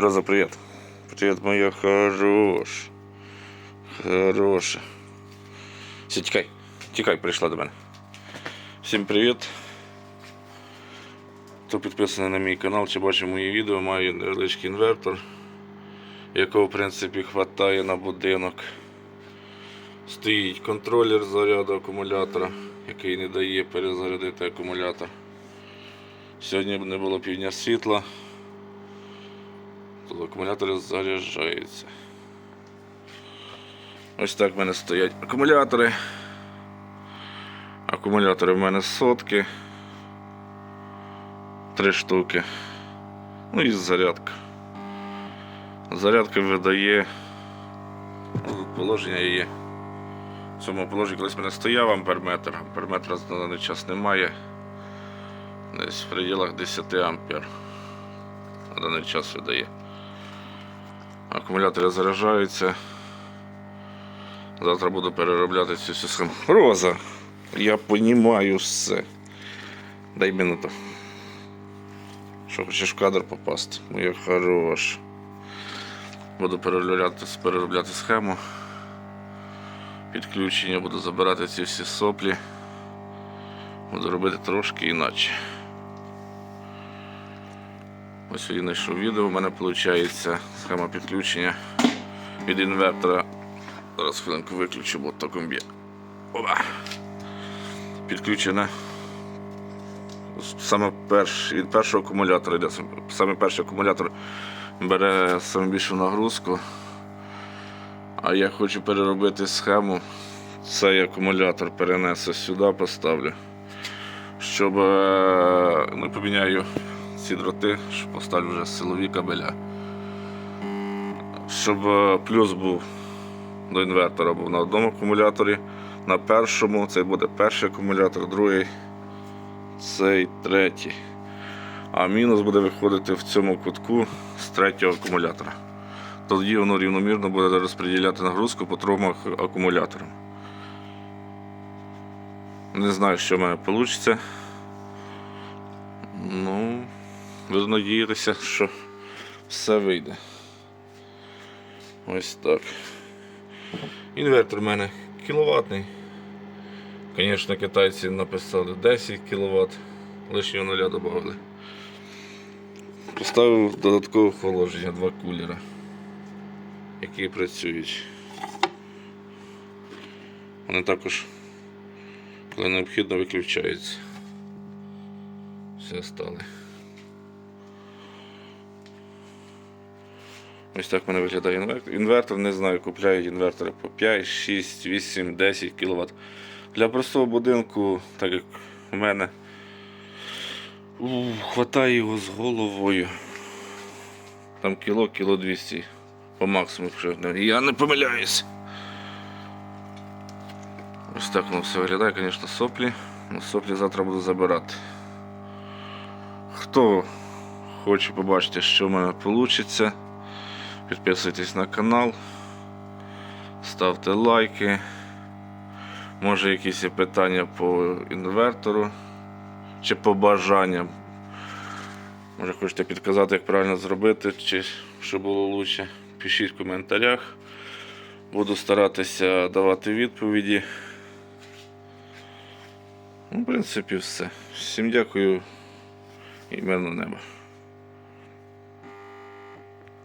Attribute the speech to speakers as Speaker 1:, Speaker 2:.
Speaker 1: Роза, привет. Привет, моя хорош. Хороша. Все, тікай. Тікай, прийшла до мене. Всім привіт. Хто підписаний на мій канал чи бачив мої відео, маю невеличкий інвертор, якого в принципі хватає на будинок. Стоїть контролер заряду акумулятора, який не дає перезарядити акумулятор. Сьогодні не було півдня світла, акумулятори заряджаються. Ось так в мене стоять акумулятори. Акумулятори в мене сотки. Три штуки. Ну і зарядка. Зарядка видає. Положення є. В цьому положенні колись в мене стояв амперметр. Амперметра на даний час немає. Десь в пределах 10 ампер. На даний час видає. Акумулятори заряджаються. Завтра буду переробляти цю всю схему. Роза, я понімаю все. Дай минуту. Що хочеш в кадр попасти? Моя хорош. Буду переробляти, переробляти схему. Підключення, буду забирати ці всі соплі. Буду робити трошки іначе. Ось я знайшов відео, у мене виходить схема підключення від інвертора. Зараз хвилинку виключу, бо током б'є. Опа. Підключене. Саме перш, від першого акумулятора йде. Саме перший акумулятор бере саме нагрузку. А я хочу переробити схему. Цей акумулятор перенесу сюди, поставлю. Щоб ну, поміняю ці дроти, щоб поставлю вже силові кабеля. Щоб е, плюс був до інвертора був на одному акумуляторі, на першому цей буде перший акумулятор, другий, цей третій. А мінус буде виходити в цьому кутку з третього акумулятора. Тоді воно рівномірно буде розподіляти нагрузку по трьом акумуляторам. Не знаю, що в мене вийде. Буду надіятися, що все вийде. Ось так. Інвертор у мене кіловатний. Звісно, китайці написали 10 кВт, лишнього нуля додали. Поставив додаткове охолодження, два кулера, які працюють. Вони також, коли необхідно, виключаються. Все стали. Ось так в мене виглядає інвертор. Не знаю, купляють інвертори по 5, 6, 8, 10 кВт. Для простого будинку, так як у мене, у, хватає його з головою. Там кіло, кіло 200 по максимуму. Я не помиляюсь. Ось так воно все виглядає, звісно, соплі. Ну, соплі завтра буду забирати. Хто хоче побачити, що в мене вийде, підписуйтесь на канал, ставте лайки. Може якісь питання по інвертору чи по бажанням. Може хочете підказати, як правильно зробити, чи що було краще. Пишіть в коментарях. Буду старатися давати відповіді. Ну, в принципі, все. Всім дякую і мирного неба.